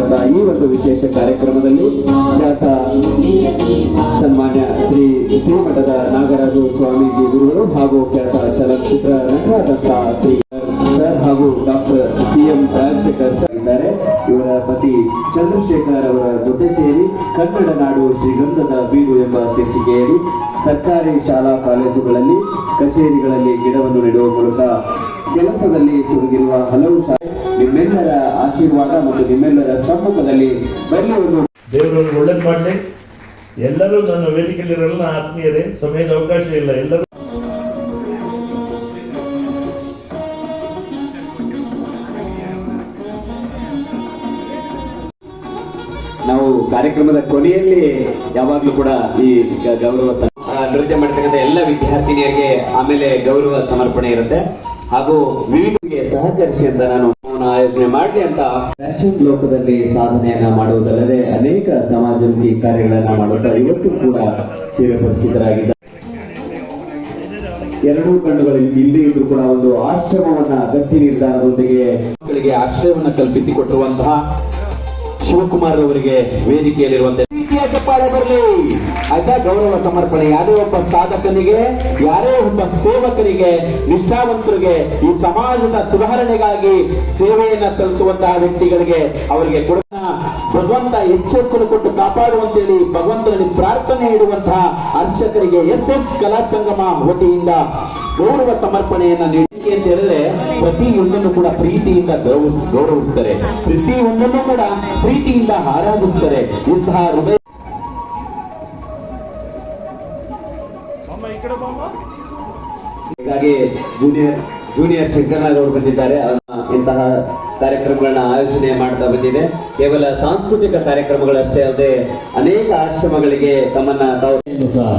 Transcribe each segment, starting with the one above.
ದಿನದ ಈ ಒಂದು ವಿಶೇಷ ಕಾರ್ಯಕ್ರಮದಲ್ಲಿ ಖ್ಯಾತ ಸನ್ಮಾನ್ಯ ಶ್ರೀ ಶ್ರೀಮಠದ ನಾಗರಾಜು ಸ್ವಾಮೀಜಿ ಗುರುಗಳು ಹಾಗೂ ಖ್ಯಾತ ಚಲನಚಿತ್ರ ನಟರಾದಂತಹ ಶ್ರೀ ಸರ್ ಹಾಗೂ doctor C M Rajashekar sir ಇದ್ದಾರೆ. ಇವರ ಪತಿ ಚಂದ್ರಶೇಖರ್ ಅವರ ಜೊತೆ ಸೇರಿ ಕನ್ನಡ ನಾಡು ಶ್ರೀಗಂಧದ ಬೀರು ಎಂಬ ಶೀರ್ಷಿಕೆಯಲ್ಲಿ ಸರ್ಕಾರಿ ಶಾಲಾ ಕಾಲೇಜುಗಳಲ್ಲಿ, ಕಚೇರಿಗಳಲ್ಲಿ ಗಿಡವನ್ನು ನೆಡುವ ಮೂಲಕ ಕೆಲಸದಲ್ಲಿ ತೊಡಗಿರುವ ಹಲವು ಸಾರಿ ನಿಮ್ಮೆಲ್ಲರ ಆಶೀರ್ವಾದ ಮತ್ತು ನಿಮ್ಮೆಲ್ಲರ ಸಮ್ಮುಖದಲ್ಲಿ ಬರಲಿ ಒಂದು ದೇವರನ್ನು ಒಳ್ಳೇದು ಮಾಡಲಿ. ಎಲ್ಲರೂ ನನ್ನ ವೇದಿಕೆಯಲ್ಲಿರಲ್ಲ ಆತ್ಮೀಯರೇ ಸಮಯದ ಅವಕಾಶ ಇಲ್ಲ. ಎಲ್ಲರೂ ನಾವು ಕಾರ್ಯಕ್ರಮದ ಕೊನೆಯಲ್ಲಿ ಯಾವಾಗಲೂ ಕೂಡ ಈ ಗೌರವ ನೃತ್ಯ ಮಾಡ್ತಕ್ಕಂಥ ಎಲ್ಲ ವಿದ್ಯಾರ್ಥಿನಿಯರಿಗೆ ಆಮೇಲೆ ಗೌರವ ಸಮರ್ಪಣೆ ಇರುತ್ತೆ. ಹಾಗೂ ವಿವಿಧಗೆ ಸಹಕರಿಸಿ ಅಂತ ನಾನು ಆಯೋಜನೆ ಮಾಡಲಿ ಅಂತ ಫ್ಯಾಷನ್ ಲೋಕದಲ್ಲಿ ಸಾಧನೆಯನ್ನ ಮಾಡುವುದಲ್ಲದೆ ಅನೇಕ ಸಮಾಜಮುಖಿ ಕಾರ್ಯಗಳನ್ನ ಮಾಡುತ್ತಾ ಇವತ್ತು ಕೂಡ ಚಿರಪರಿಚಿತರಾಗಿದ್ದಾರೆ ಎರಡೂ ಕಣ್ಣುಗಳು ಇಲ್ಲಿ ಇದ್ದು ಕೂಡ ಒಂದು ಆಶ್ರಮವನ್ನ ಗಟ್ಟಿ ನಿರ್ಧಾರದೊಂದಿಗೆ ಮಕ್ಕಳಿಗೆ ಆಶ್ರಯವನ್ನ ಕಲ್ಪಿಸಿಕೊಟ್ಟಿರುವಂತಹ ಶಿವಕುಮಾರ್ ಅವರಿಗೆ ವೇದಿಕೆಯಲ್ಲಿರುವಂತೆ ರೀತಿಯ ಚಪ್ಪಾಳೆ ಬರಲಿ. ಆಯ್ತಾ? ಗೌರವ ಸಮರ್ಪಣೆ. ಯಾರೇ ಒಬ್ಬ ಸಾಧಕನಿಗೆ, ಯಾರೇ ಒಬ್ಬ ಸೇವಕರಿಗೆ ನಿಷ್ಠಾವಂತರಿಗೆ, ಈ ಸಮಾಜದ ಸುಧಾರಣೆಗಾಗಿ ಸೇವೆಯನ್ನ ಸಲ್ಲಿಸುವಂತಹ ವ್ಯಕ್ತಿಗಳಿಗೆ ಅವರಿಗೆ ಕೊಡ ಭಗವಂತ ಎಚ್ಚರಿಕೆಯನ್ನು ಕೊಟ್ಟು ಕಾಪಾಡುವಂತೇಳಿ ಭಗವಂತನಲ್ಲಿ ಪ್ರಾರ್ಥನೆ ಇಡುವಂತಹ ಅರ್ಚಕರಿಗೆ ಎಸ್ ಎಸ್ ಕಲಾ ಸಂಗಮ ವತಿಯಿಂದ ಗೌರವ ಸಮರ್ಪಣೆಯನ್ನ ನೀಡಿ ಅಂತ ಹೇಳಿದ್ರೆ ಪ್ರತಿಯೊಂದನ್ನು ಕೂಡ ಪ್ರೀತಿಯಿಂದ ಗೌರವಿಸ್ ಗೌರವಿಸ್ತಾರೆ. ಪ್ರತಿಯೊಂದನ್ನು ಕೂಡ ಪ್ರೀತಿಯಿಂದ ಆರಾಧಿಸ್ತಾರೆ. ಇಂತಹ ಹೃದಯ ಹೀಗಾಗಿ ಜೂನಿಯರ್ ಜೂನಿಯರ್ ಶಂಕರ್ನಾಗ್ ಅವರು ಬಂದಿದ್ದಾರೆ. ಇಂತಹ ಕಾರ್ಯಕ್ರಮಗಳನ್ನ ಆಯೋಜನೆ ಮಾಡ್ತಾ ಬಂದಿದೆ. ಕೇವಲ ಸಾಂಸ್ಕೃತಿಕ ಕಾರ್ಯಕ್ರಮಗಳಷ್ಟೇ ಅಲ್ಲದೆ ಅನೇಕ ಆಶ್ರಮಗಳಿಗೆ ತಮ್ಮನ್ನ ತಾವು ಸಹ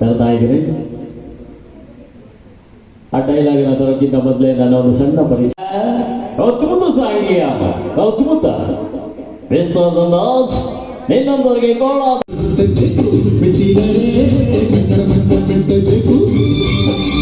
ತರ್ತಾ ಇದ್ದೀನಿ ಆ ಡೈಲಾಗಿನ ತರೋಕ್ಕಿಂತ ಮೊದಲೇ ನನ್ನ ಒಂದು ಸಣ್ಣ ಪರಿಚಯ ಅದ್ಭುತ ಸಾಂಗ್ಲಿಯ ಅದ್ಭುತ ನಿನ್ನೊಂದವರಿಗೆ ಬೆಚ್ಚಿದರೆ ಹುಟ್ಟಿದರೆ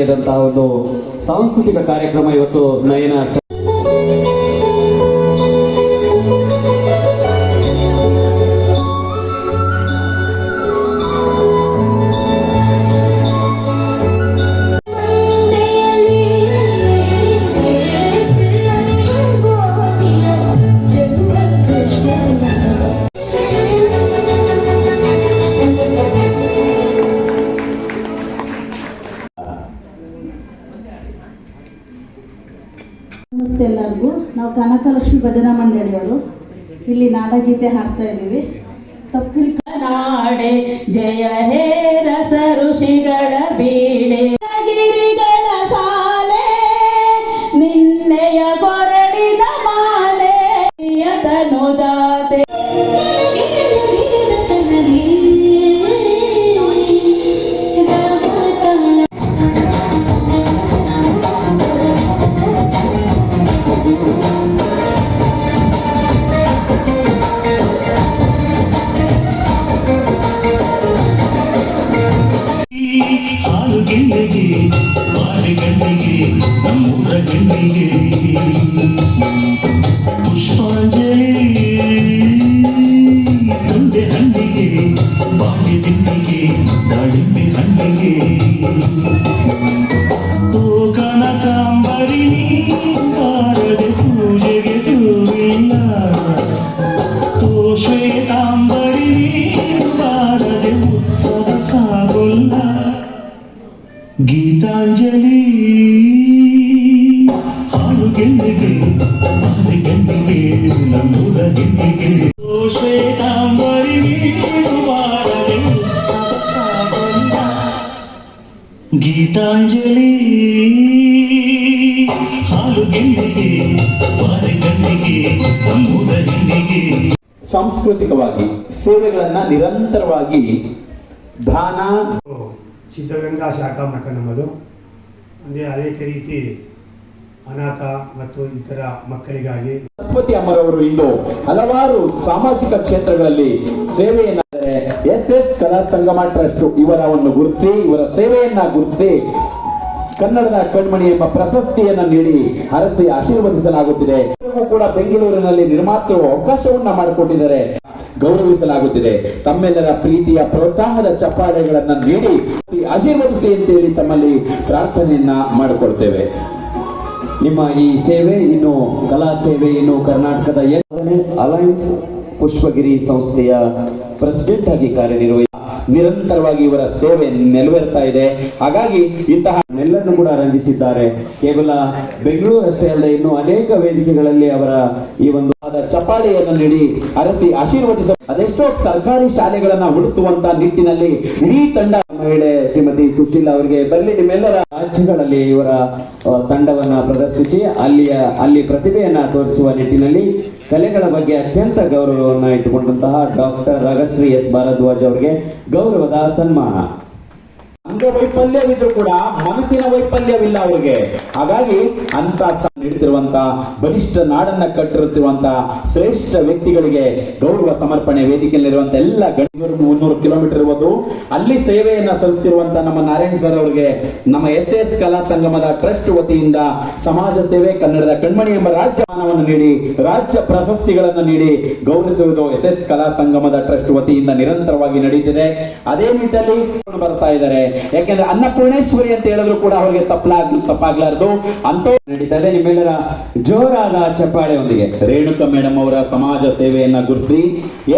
ಕೇಳರಿಯದಂತಹ ಒಂದು ಸಾಂಸ್ಕೃತಿಕ ಕಾರ್ಯಕ್ರಮ ಇವತ್ತು ನಯನ ಕನಕಲಕ್ಷ್ಮಿ ಭಜನಾ ಮಂಡಳಿಯವರು ಇಲ್ಲಿ ನಾಡಗೀತೆ ಹಾಡ್ತಾ ಇದ್ದೀವಿ. ತಪ್ಪು ನಾಡೆ ಜಯ ಹೇ ರಸ ಋಷಿಗಳ ಗೀತಾಂಜಲಿ ಹಾಲು ಗೆಂಡಿಗೆ ಬಾರಿ ಗಂಡಿಗೆ ನಮ್ಮೂರ ಗೆಂಡಿಗೆ ಓ ಶ್ವೇತಾಂಬರಿ ಗೀತಾಂಜಲಿ. ಹಾಲು ಬಾರಿ ಗಂಡಿಗೆ ನಮ್ಮೂರ ಸಾಂಸ್ಕೃತಿಕವಾಗಿ ಸೇವೆಗಳನ್ನ ನಿರಂತರವಾಗಿ ದಾನ. ಸಿದ್ಧಗಂಗಾ ಶಾಖಾ ಮಠ ನಮ್ಮದು. ಅಂದರೆ ಅನೇಕ ರೀತಿ ಅನಾಥ ಮತ್ತು ಇತರ ಮಕ್ಕಳಿಗಾಗಿ. ಸರಸ್ವತಿ ಅಮ್ಮರವರು ಇಂದು ಹಲವಾರು ಸಾಮಾಜಿಕ ಕ್ಷೇತ್ರಗಳಲ್ಲಿ ಸೇವೆಯನ್ನಾದರೆ ಎಸ್ ಎಸ್ ಕಲಾ ಸಂಗಮ ಟ್ರಸ್ಟ್ ಒಂದು ಗುರುತಿಸಿ ಇವರ ಸೇವೆಯನ್ನ ಗುರುತಿಸಿ ಕನ್ನಡದ ಕಣ್ಮಣಿ ಎಂಬ ಪ್ರಶಸ್ತಿಯನ್ನ ನೀಡಿ ಹರಸಿ ಆಶೀರ್ವದಿಸಲಾಗುತ್ತಿದೆ. ಕೂಡ ಬೆಂಗಳೂರಿನಲ್ಲಿ ನಿರ್ಮಾತೃ ಅವಕಾಶವನ್ನ ಮಾಡಿಕೊಟ್ಟಿದ್ದಾರೆ. ಗೌರವಿಸಲಾಗುತ್ತಿದೆ. ತಮ್ಮೆಲ್ಲರ ಪ್ರೀತಿಯ ಪ್ರೋತ್ಸಾಹದ ಚಪ್ಪಾಳೆಗಳನ್ನು ನೀಡಿ ಆಶೀರ್ವದಿಸಿ ಅಂತೇಳಿ ತಮ್ಮಲ್ಲಿ ಪ್ರಾರ್ಥನೆಯನ್ನ ಮಾಡಿಕೊಳ್ತೇವೆ. ನಿಮ್ಮ ಈ ಸೇವೆ ಇನ್ನು ಕಲಾ ಸೇವೆ ಇನ್ನು ಕರ್ನಾಟಕದ ಅಲಯನ್ಸ್ ಪುಷ್ಪಗಿರಿ ಸಂಸ್ಥೆಯ ಪ್ರೆಸಿಡೆಂಟ್ ಆಗಿ ಕಾರ್ಯನಿರ್ವಹಿಸಿ ನಿರಂತರವಾಗಿ ಇವರ ಸೇವೆ ನೆಲವೇರ್ತಾ ಇದೆ. ಹಾಗಾಗಿ ಇಂತಹ ನೆಲ್ಲನ್ನು ಕೂಡ ರಂಜಿಸಿದ್ದಾರೆ. ಕೇವಲ ಬೆಂಗಳೂರು ಅಷ್ಟೇ ಅಲ್ಲದೆ ಇನ್ನು ಅನೇಕ ವೇದಿಕೆಗಳಲ್ಲಿ ಅವರ ಈ ಒಂದು ಆದ ಚಪ್ಪಾಳೆಯನ್ನು ನೀಡಿ ಅರಸಿ ಆಶೀರ್ವದಿಸ ಅದೆಷ್ಟೋ ಸರ್ಕಾರಿ ಶಾಲೆಗಳನ್ನ ಉಳಿಸುವಂತ ನಿಟ್ಟಿನಲ್ಲಿ ಇಡೀ ತಂಡ ಮಹಿಳೆ ಶ್ರೀಮತಿ ಸುಶೀಲಾ ಅವರಿಗೆ ಬರಲಿ, ನಿಮ್ಮೆಲ್ಲರ ರಾಜ್ಯಗಳಲ್ಲಿ ಇವರ ತಂಡವನ್ನ ಪ್ರದರ್ಶಿಸಿ, ಅಲ್ಲಿಯ, ಅಲ್ಲಿ ಪ್ರತಿಭೆಯನ್ನ ತೋರಿಸುವ ನಿಟ್ಟಿನಲ್ಲಿ ಕಲೆಗಳ ಬಗ್ಗೆ ಅತ್ಯಂತ ಗೌರವವನ್ನು ಇಟ್ಟುಕೊಂಡಂತಹ ಡಾಕ್ಟರ್ ರಗಶ್ರೀ ಎಸ್ ಭಾರದ್ವಾಜ್ ಅವರಿಗೆ ಗೌರವದ ಸನ್ಮಾನ. ಅಂಗವೈಫಲ್ಯವಿದ್ರು ಕೂಡ ಮನಸ್ಸಿನ ವೈಫಲ್ಯವಿಲ್ಲ ಅವರಿಗೆ. ಹಾಗಾಗಿ ಅಂತ ನೀಡುತ್ತಿರುವಂತ ಬಲಿಷ್ಠ ನಾಡನ್ನ ಕಟ್ಟಿರುತ್ತಿರುವಂತ ಶ್ರೇಷ್ಠ ವ್ಯಕ್ತಿಗಳಿಗೆ ಗೌರವ ಸಮರ್ಪಣೆ ವೇದಿಕೆಯಲ್ಲಿರುವಂತ ಎಲ್ಲ ಗಣ್ಯರು ಮುನ್ನೂರು ಕಿಲೋಮೀಟರ್ ಇರುವುದು ಅಲ್ಲಿ ಸೇವೆಯನ್ನ ಸಲ್ಲಿಸುತ್ತಿರುವಂತ ನಮ್ಮ ನಾರಾಯಣ ಸರ್ ಅವರಿಗೆ ನಮ್ಮ ಎಸ್ ಎಸ್ ಕಲಾ ಸಂಗಮದ ಟ್ರಸ್ಟ್ ವತಿಯಿಂದ ಸಮಾಜ ಸೇವೆ ಕನ್ನಡದ ಕಣ್ಮಣಿ ಎಂಬ ರಾಜ್ಯ ಮಾನವನ್ನು ನೀಡಿ, ರಾಜ್ಯ ಪ್ರಶಸ್ತಿಗಳನ್ನು ನೀಡಿ ಗೌರವಿಸುವುದು ಎಸ್ ಎಸ್ ಕಲಾ ಸಂಗಮದ ಟ್ರಸ್ಟ್ ವತಿಯಿಂದ ನಿರಂತರವಾಗಿ ನಡೀತಿದೆ ಅದೇ ನಿಟ್ಟಲ್ಲಿ ಬರ್ತಾ ಇದ್ದಾರೆ. ಯಾಕೆಂದ್ರೆ ಅನ್ನಪೂರ್ಣೇಶ್ವರಿ ಅಂತ ಹೇಳಿದ್ರು ಕೂಡ ಅವರಿಗೆ ತಪ್ಪಲಾಗ್ ತಪ್ಪಾಗ್ಲಾರ್ದು. ಅಂತ ನಡೀತಾ ಇದೆ. ನಿಮ್ಮೆಲ್ಲರ ಜೋರಾದ ಚಪ್ಪಾಳೆಯೊಂದಿಗೆ. ರೇಣುಕಾ ಮೇಡಮ್ ಅವರ ಸಮಾಜ ಸೇವೆಯನ್ನ ಗುರುತಿಸಿ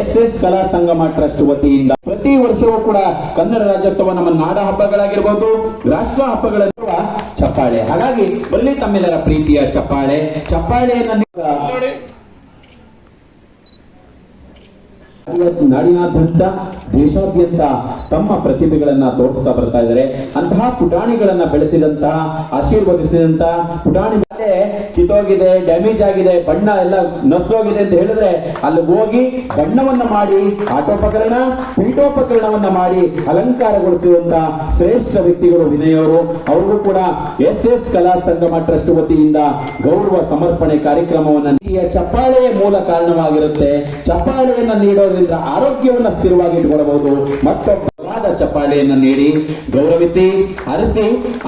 ಎಸ್ ಎಸ್ ಕಲಾ ಸಂಗಮ ಟ್ರಸ್ಟ್ ವತಿಯಿಂದ ಪ್ರತಿ ವರ್ಷವೂ ಕೂಡ ಕನ್ನಡ ರಾಜ್ಯೋತ್ಸವ ನಮ್ಮ ನಾಡ ಹಬ್ಬಗಳಾಗಿರ್ಬೋದು ರಾಷ್ಟ್ರ ಹಬ್ಬಗಳ ಚಪ್ಪಾಳೆ. ಹಾಗಾಗಿ ಬಲ್ಲಿ ತಮ್ಮೆಲ್ಲರ ಪ್ರೀತಿಯ ಚಪ್ಪಾಳೆ. ಚಪ್ಪಾಳೆಯನ್ನ ನಾಡಿನಾದ್ಯಂತ ದೇಶಾದ್ಯಂತ ತಮ್ಮ ಪ್ರತಿಭೆಗಳನ್ನ ತೋರಿಸ್ತಾ ಬರ್ತಾ ಇದ್ದಾರೆ. ಅಂತಹ ಪುಟಾಣಿಗಳನ್ನ ಬೆಳೆಸಿದಂತಹ ಆಶೀರ್ವದಿಸಿದಂತಹ ಪುಟಾಣಿ ಕಿತ್ತೋಗಿದೆ ಡ್ಯಾಮೇಜ್ ಆಗಿದೆ, ಬಣ್ಣ ಎಲ್ಲ ನಸೋಗಿದೆ ಅಂತ ಹೇಳಿದ್ರೆ ಅಲ್ಲಿ ಹೋಗಿ ಬಣ್ಣವನ್ನ ಮಾಡಿ, ಆಟೋಪಕರಣ, ಪೀಠೋಪಕರಣವನ್ನ ಮಾಡಿ ಅಲಂಕಾರಗೊಳಿಸುವಂತ ಶ್ರೇಷ್ಠ ವ್ಯಕ್ತಿಗಳು ವಿನಯವರು. ಅವ್ರಿಗೂ ಕೂಡ ಎಸ್ ಎಸ್ ಕಲಾ ಸಂಗಮ ಟ್ರಸ್ಟ್ ವತಿಯಿಂದ ಗೌರವ ಸಮರ್ಪಣೆ ಕಾರ್ಯಕ್ರಮವನ್ನ ಈ ಚಪ್ಪಾಳೆಯ ಮೂಲ ಕಾರಣವಾಗಿರುತ್ತೆ. ಚಪ್ಪಾಳೆಯನ್ನ ನೀಡೋದ್ರಿಂದ ಆರೋಗ್ಯವನ್ನ ಸ್ಥಿರವಾಗಿ ಇಟ್ಕೊಳ್ಬಹುದು. ಮತ್ತೊಬ್ಬರಾದ ಚಪ್ಪಾಳೆಯನ್ನು ನೀಡಿ ಗೌರವಿಸಿ ಹರಿಸಿ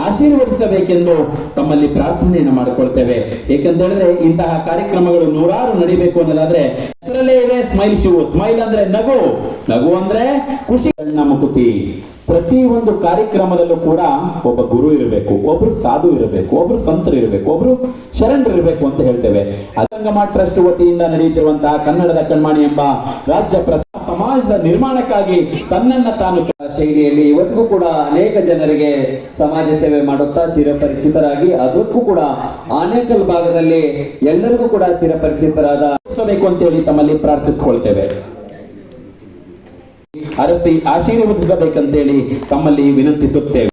ಆಶೀರ್ವದಿಸಬೇಕೆಂದು ತಮ್ಮಲ್ಲಿ ಪ್ರಾರ್ಥನೆಯನ್ನು ಮಾಡಿಕೊಳ್ತೇವೆ. ಏಕೆಂತ ಹೇಳಿದ್ರೆ ಇಂತಹ ಕಾರ್ಯಕ್ರಮಗಳು ನೂರಾರು ನಡಿಬೇಕು ಅನ್ನೋದಾದ್ರೆ ಇದೆ ಸ್ಮೈಲ್ ಶಿವು ಸ್ಮೈಲ್ ಅಂದ್ರೆ ನಗು. ನಗು ಅಂದ್ರೆ ಖುಷಿ. ಮುಕುತಿ. ಪ್ರತಿ ಒಂದು ಕಾರ್ಯಕ್ರಮದಲ್ಲೂ ಕೂಡ ಒಬ್ಬ ಗುರು ಇರಬೇಕು, ಒಬ್ರು ಸಾಧು ಇರಬೇಕು, ಒಬ್ರು ಸಂತರು ಇರಬೇಕು, ಒಬ್ರು ಶರಣರು ಇರಬೇಕು ಅಂತ ಹೇಳ್ತೇವೆ. ಅದಂಗಮ ಟ್ರಸ್ಟ್ ವತಿಯಿಂದ ನಡೆಯುತ್ತಿರುವಂತಹ ಕನ್ನಡದ ಕಣ್ಮಾಣಿ ಎಂಬ ರಾಜ್ಯ ಪ್ರ ಸಮಾಜದ ನಿರ್ಮಾಣಕ್ಕಾಗಿ ತನ್ನನ್ನ ತಾನು ಶೈಲಿಯಲ್ಲಿ ಇವತ್ತಿಗೂ ಕೂಡ ಅನೇಕ ಜನರಿಗೆ ಸಮಾಜ ಸೇವೆ ಮಾಡುತ್ತಾ ಚಿರಪರಿಚಿತರಾಗಿ, ಅದಕ್ಕೂ ಕೂಡ ಆನೇಕಲ್ ಭಾಗದಲ್ಲಿ ಎಲ್ಲರಿಗೂ ಕೂಡ ಚಿರಪರಿಚಿತರಾದ ಅಂತ ಹೇಳಿ ತಮ್ಮಲ್ಲಿ ಪ್ರಾರ್ಥಿಸಿಕೊಳ್ತೇವೆ. ಅರಸಿ ಆಶೀರ್ವದಿಸಬೇಕಂತೇಳಿ ತಮ್ಮಲ್ಲಿ ವಿನಂತಿಸುತ್ತೇವೆ.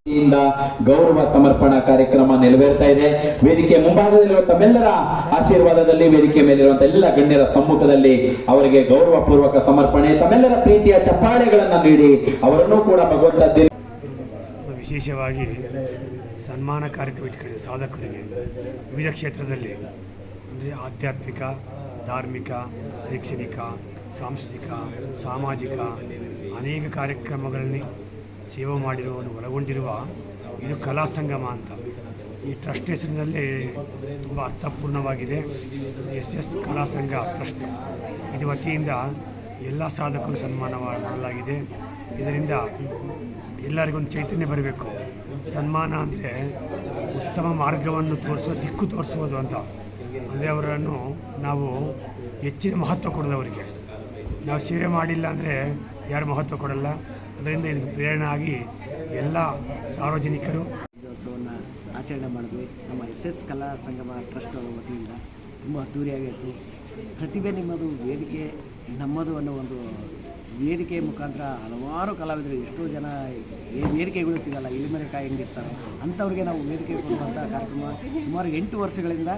ಗೌರವ ಸಮರ್ಪಣಾ ಕಾರ್ಯಕ್ರಮ ನೆರವೇರ್ತಾ ಇದೆ. ವೇದಿಕೆ ಮುಂಭಾಗದಲ್ಲಿರುವ ತಮ್ಮೆಲ್ಲರ ಆಶೀರ್ವಾದದಲ್ಲಿ ವೇದಿಕೆ ಮೇಲಿರುವಂತಹ ಎಲ್ಲ ಗಣ್ಯರ ಸಮ್ಮುಖದಲ್ಲಿ ಅವರಿಗೆ ಗೌರವ ಪೂರ್ವಕ ಸಮರ್ಪಣೆ, ತಮ್ಮೆಲ್ಲರ ಪ್ರೀತಿಯ ಚಪ್ಪಾಳೆಗಳನ್ನು ನೀಡಿ ಅವರನ್ನು ಕೂಡ ಭಗವಂತ ವಿಶೇಷವಾಗಿ ಸನ್ಮಾನ ಕಾರ್ಯಕ್ರಮ ಇಟ್ಕೊಂಡು ಸಾಧಕರಿಗೆ ವಿವಿಧ ಕ್ಷೇತ್ರದಲ್ಲಿ, ಅಂದರೆ ಆಧ್ಯಾತ್ಮಿಕ, ಧಾರ್ಮಿಕ, ಶೈಕ್ಷಣಿಕ, ಸಾಂಸ್ಕೃತಿಕ, ಸಾಮಾಜಿಕ ಅನೇಕ ಕಾರ್ಯಕ್ರಮಗಳಲ್ಲಿ ಸೇವೆ ಮಾಡಿರುವವನ್ನು ಒಳಗೊಂಡಿರುವ ಇದು ಕಲಾ ಸಂಗಮ ಅಂತ. ಈ ಟ್ರಸ್ಟ್ ಹೆಸರಿನಲ್ಲಿ ತುಂಬ ಅರ್ಥಪೂರ್ಣವಾಗಿದೆ. ಎಸ್ ಎಸ್ ಕಲಾ ಸಂಘ ಟ್ರಸ್ಟ್. ಇದು ವತಿಯಿಂದ ಎಲ್ಲ ಸಾಧಕರು ಸನ್ಮಾನ ಮಾಡಲಾಗಿದೆ. ಇದರಿಂದ ಎಲ್ಲರಿಗೊಂದು ಚೈತನ್ಯ ಬರಬೇಕು. ಸನ್ಮಾನ ಅಂದರೆ ಉತ್ತಮ ಮಾರ್ಗವನ್ನು ತೋರಿಸುವ, ದಿಕ್ಕು ತೋರಿಸುವುದು ಅಂತ. ಅಂದರೆ ಅವರನ್ನು ನಾವು ಹೆಚ್ಚಿನ ಮಹತ್ವ ಕೊಡೋದವರಿಗೆ ನಾವು ಸೇವೆ ಮಾಡಿಲ್ಲ ಅಂದರೆ ಯಾರು ಮಹತ್ವ ಕೊಡಲ್ಲ. ಅದರಿಂದ ಇದಕ್ಕೆ ಪ್ರೇರಣೆ ಆಗಿ ಎಲ್ಲ ಸಾರ್ವಜನಿಕರು ದಿವಸವನ್ನು ಆಚರಣೆ ಮಾಡಿದ್ವಿ. ನಮ್ಮ ಎಸ್ ಎಸ್ ಕಲಾ ಸಂಗಮ ಟ್ರಸ್ಟ್ ವತಿಯಿಂದ ತುಂಬ ಅದ್ದೂರಿಯಾಗಿತ್ತು ಪ್ರತಿಭೆ ನಿಮ್ಮದು, ವೇದಿಕೆ ನಮ್ಮದು ಅನ್ನೋ ಒಂದು ವೇದಿಕೆ ಮುಖಾಂತರ ಹಲವಾರು ಕಲಾವಿದರು ಎಷ್ಟೋ ಜನ ವೇದಿಕೆಗಳು ಸಿಗಲ್ಲ, ಇಳಿಮರೆ ಕಾಯಿ ಹೆಂಗಿರ್ತಾರೆ ಅಂಥವ್ರಿಗೆ ನಾವು ವೇದಿಕೆ ಕೊಡುವಂಥ ಕಾರ್ಯಕ್ರಮ ಸುಮಾರು ಎಂಟು ವರ್ಷಗಳಿಂದ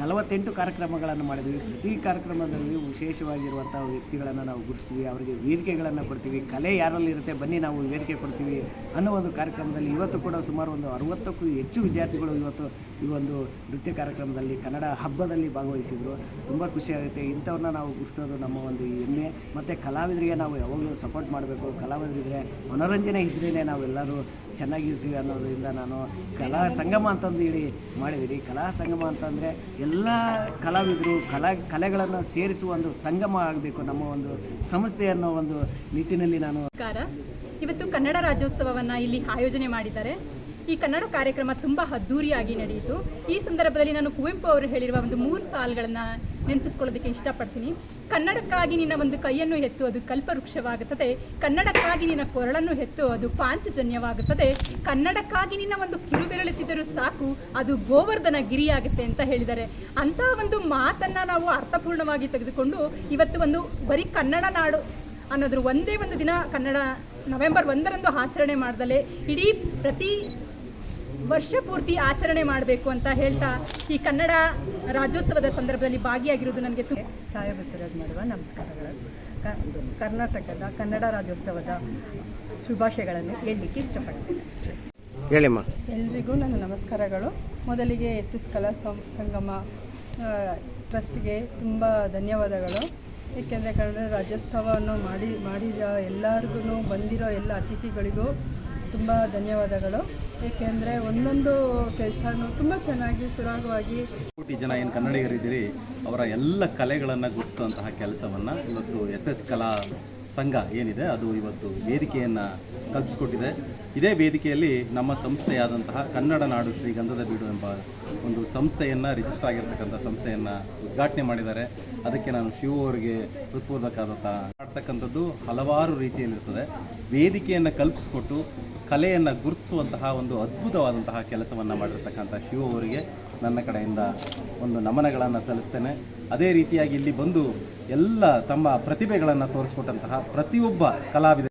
ನಲವತ್ತೆಂಟು ಕಾರ್ಯಕ್ರಮಗಳನ್ನು ಮಾಡಿದ್ವಿ. ಪ್ರತಿ ಕಾರ್ಯಕ್ರಮದಲ್ಲಿ ವಿಶೇಷವಾಗಿರುವಂಥ ವ್ಯಕ್ತಿಗಳನ್ನು ನಾವು ಗುರುತಿಸ್ತೀವಿ. ಅವರಿಗೆ ವೇದಿಕೆಗಳನ್ನು ಕೊಡ್ತೀವಿ. ಕಲೆ ಯಾರಲ್ಲಿ ಇರುತ್ತೆ ಬನ್ನಿ ನಾವು ವೇದಿಕೆ ಕೊಡ್ತೀವಿ ಅನ್ನೋ ಒಂದು ಕಾರ್ಯಕ್ರಮದಲ್ಲಿ ಇವತ್ತು ಕೂಡ ಸುಮಾರು ಒಂದು ಅರವತ್ತಕ್ಕೂ ಹೆಚ್ಚು ವಿದ್ಯಾರ್ಥಿಗಳು ಇವತ್ತು ಈ ಒಂದು ನೃತ್ಯ ಕಾರ್ಯಕ್ರಮದಲ್ಲಿ ಕನ್ನಡ ಹಬ್ಬದಲ್ಲಿ ಭಾಗವಹಿಸಿದರು. ತುಂಬ ಖುಷಿಯಾಗುತ್ತೆ ಇಂಥವ್ರನ್ನ ನಾವು ಗುರ್ಸೋದು ನಮ್ಮ ಒಂದು ಹೆಮ್ಮೆ. ಮತ್ತು ಕಲಾವಿದರಿಗೆ ನಾವು ಯಾವಾಗಲೂ ಸಪೋರ್ಟ್ ಮಾಡಬೇಕು. ಕಲಾವಿದರಿದ್ರೆ ಮನೋರಂಜನೆ ಇದ್ರೇ ನಾವೆಲ್ಲರೂ ಚೆನ್ನಾಗಿರ್ತೀವಿ ಅನ್ನೋದರಿಂದ ನಾನು ಕಲಾ ಸಂಗಮ ಅಂತಂದು ಹೇಳಿ ಮಾಡಿದ್ದೀರಿ ಕಲಾ ಸಂಗಮ ಅಂತಂದರೆ ಎಲ್ಲ ಕಲಾವಿದರು ಕಲಾ ಕಲೆಗಳನ್ನು ಸೇರಿಸುವ ಒಂದು ಸಂಗಮ ಆಗಬೇಕು. ನಮ್ಮ ಒಂದು ಸಂಸ್ಥೆ ಅನ್ನೋ ಒಂದು ನಿಟ್ಟಿನಲ್ಲಿ ನಾನು ಇವತ್ತು ಕನ್ನಡ ರಾಜ್ಯೋತ್ಸವವನ್ನು ಇಲ್ಲಿ ಆಯೋಜನೆ ಮಾಡಿದ್ದಾರೆ. ಈ ಕನ್ನಡ ಕಾರ್ಯಕ್ರಮ ತುಂಬ ಅದ್ದೂರಿಯಾಗಿ ನಡೆಯಿತು. ಈ ಸಂದರ್ಭದಲ್ಲಿ ನಾನು ಕುವೆಂಪು ಅವರು ಹೇಳಿರುವ ಒಂದು ಮೂರು ಸಾಲುಗಳನ್ನು ನೆನಪಿಸ್ಕೊಳ್ಳೋದಕ್ಕೆ ಇಷ್ಟಪಡ್ತೀನಿ. ಕನ್ನಡಕ್ಕಾಗಿ ನಿನ್ನ ಒಂದು ಕೈಯನ್ನು ಎತ್ತು ಅದು ಕಲ್ಪವೃಕ್ಷವಾಗುತ್ತದೆ. ಕನ್ನಡಕ್ಕಾಗಿ ನಿನ್ನ ಕೊರಳನ್ನು ಎತ್ತು ಅದು ಪಾಂಚಜನ್ಯವಾಗುತ್ತದೆ. ಕನ್ನಡಕ್ಕಾಗಿ ನಿನ್ನ ಒಂದು ಕಿರುಬೆರಳೆತ್ತಿದ್ದರೂ ಸಾಕು, ಅದು ಗೋವರ್ಧನ ಗಿರಿಯಾಗುತ್ತೆ ಅಂತ ಹೇಳಿದ್ದಾರೆ. ಅಂತ ಒಂದು ಮಾತನ್ನು ನಾವು ಅರ್ಥಪೂರ್ಣವಾಗಿ ತೆಗೆದುಕೊಂಡು ಇವತ್ತು ಒಂದು ಬರೀ ಕನ್ನಡ ನಾಡು ಅನ್ನೋದ್ರ ಒಂದೇ ಒಂದು ದಿನ ಕನ್ನಡ ನವೆಂಬರ್ ಒಂದರಂದು ಆಚರಣೆ ಮಾಡ್ದಲೆ ಇಡೀ ಪ್ರತಿ ವರ್ಷ ಪೂರ್ತಿ ಆಚರಣೆ ಮಾಡಬೇಕು ಅಂತ ಹೇಳ್ತಾ ಈ ಕನ್ನಡ ರಾಜ್ಯೋತ್ಸವದ ಸಂದರ್ಭದಲ್ಲಿ ಭಾಗಿಯಾಗಿರೋದು ನನಗೆ ತುಂಬ ಛಾಯಾ ಬಸವರಾಜ್ ಮಾಡುವ ನಮಸ್ಕಾರಗಳು. ಕ ಕರ್ನಾಟಕದ ಕನ್ನಡ ರಾಜ್ಯೋತ್ಸವದ ಶುಭಾಶಯಗಳನ್ನು ಹೇಳಲಿಕ್ಕೆ ಇಷ್ಟಪಡ್ತೇನೆ. ಹೇಳಿಮ್ಮ. ಎಲ್ರಿಗೂ ನನ್ನ ನಮಸ್ಕಾರಗಳು. ಮೊದಲಿಗೆ ಎಸ್ ಎಸ್ ಕಲಾ ಸಂಗಮ ಟ್ರಸ್ಟ್ಗೆ ತುಂಬ ಧನ್ಯವಾದಗಳು. ಏಕೆಂದರೆ ಕನ್ನಡ ರಾಜ್ಯೋತ್ಸವವನ್ನು ಮಾಡಿ ಮಾಡಿದ ಎಲ್ಲರಿಗೂ ಬಂದಿರೋ ಎಲ್ಲ ಅತಿಥಿಗಳಿಗೂ ತುಂಬ ಧನ್ಯವಾದಗಳು. ಏಕೆಂದರೆ ಒಂದೊಂದು ಕೆಲಸನೂ ತುಂಬ ಚೆನ್ನಾಗಿ ಸುರಾಗವಾಗಿ ಕೋಟಿ ಜನ ಏನು ಕನ್ನಡಿಗರಿದ್ದೀರಿ ಅವರ ಎಲ್ಲ ಕಲೆಗಳನ್ನು ಗುರುತಿಸುವಂತಹ ಕೆಲಸವನ್ನು ಇವತ್ತು ಎಸ್ ಎಸ್ ಕಲಾ ಸಂಘ ಏನಿದೆ, ಅದು ಇವತ್ತು ವೇದಿಕೆಯನ್ನು ಕಲ್ಪಿಸ್ಕೊಟ್ಟಿದೆ. ಇದೇ ವೇದಿಕೆಯಲ್ಲಿ ನಮ್ಮ ಸಂಸ್ಥೆಯಾದಂತಹ ಕನ್ನಡ ನಾಡು ಶ್ರೀಗಂಧದ ಬೀಡು ಎಂಬ ಒಂದು ಸಂಸ್ಥೆಯನ್ನು ರಿಜಿಸ್ಟರ್ ಆಗಿರ್ತಕ್ಕಂಥ ಸಂಸ್ಥೆಯನ್ನು ಉದ್ಘಾಟನೆ ಮಾಡಿದ್ದಾರೆ. ಅದಕ್ಕೆ ನಾನು ಶಿವ ಅವರಿಗೆ ಹೃತ್ಪೂರ್ವಕವಾದಂಥ ಮಾಡ್ತಕ್ಕಂಥದ್ದು ಹಲವಾರು ರೀತಿಯಲ್ಲಿರ್ತದೆ. ವೇದಿಕೆಯನ್ನು ಕಲ್ಪಿಸಿಕೊಟ್ಟು ಕಲೆಯನ್ನು ಗುರುತಿಸುವಂತಹ ಒಂದು ಅದ್ಭುತವಾದಂತಹ ಕೆಲಸವನ್ನು ಮಾಡಿರ್ತಕ್ಕಂಥ ಶಿವ ಅವರಿಗೆ ನನ್ನ ಕಡೆಯಿಂದ ಒಂದು ನಮನಗಳನ್ನು ಸಲ್ಲಿಸ್ತೇನೆ. ಅದೇ ರೀತಿಯಾಗಿ ಇಲ್ಲಿ ಬಂದು ಎಲ್ಲ ತಮ್ಮ ಪ್ರತಿಭೆಗಳನ್ನು ತೋರಿಸ್ಕೊಟ್ಟಂತಹ ಪ್ರತಿಯೊಬ್ಬ ಕಲಾವಿದ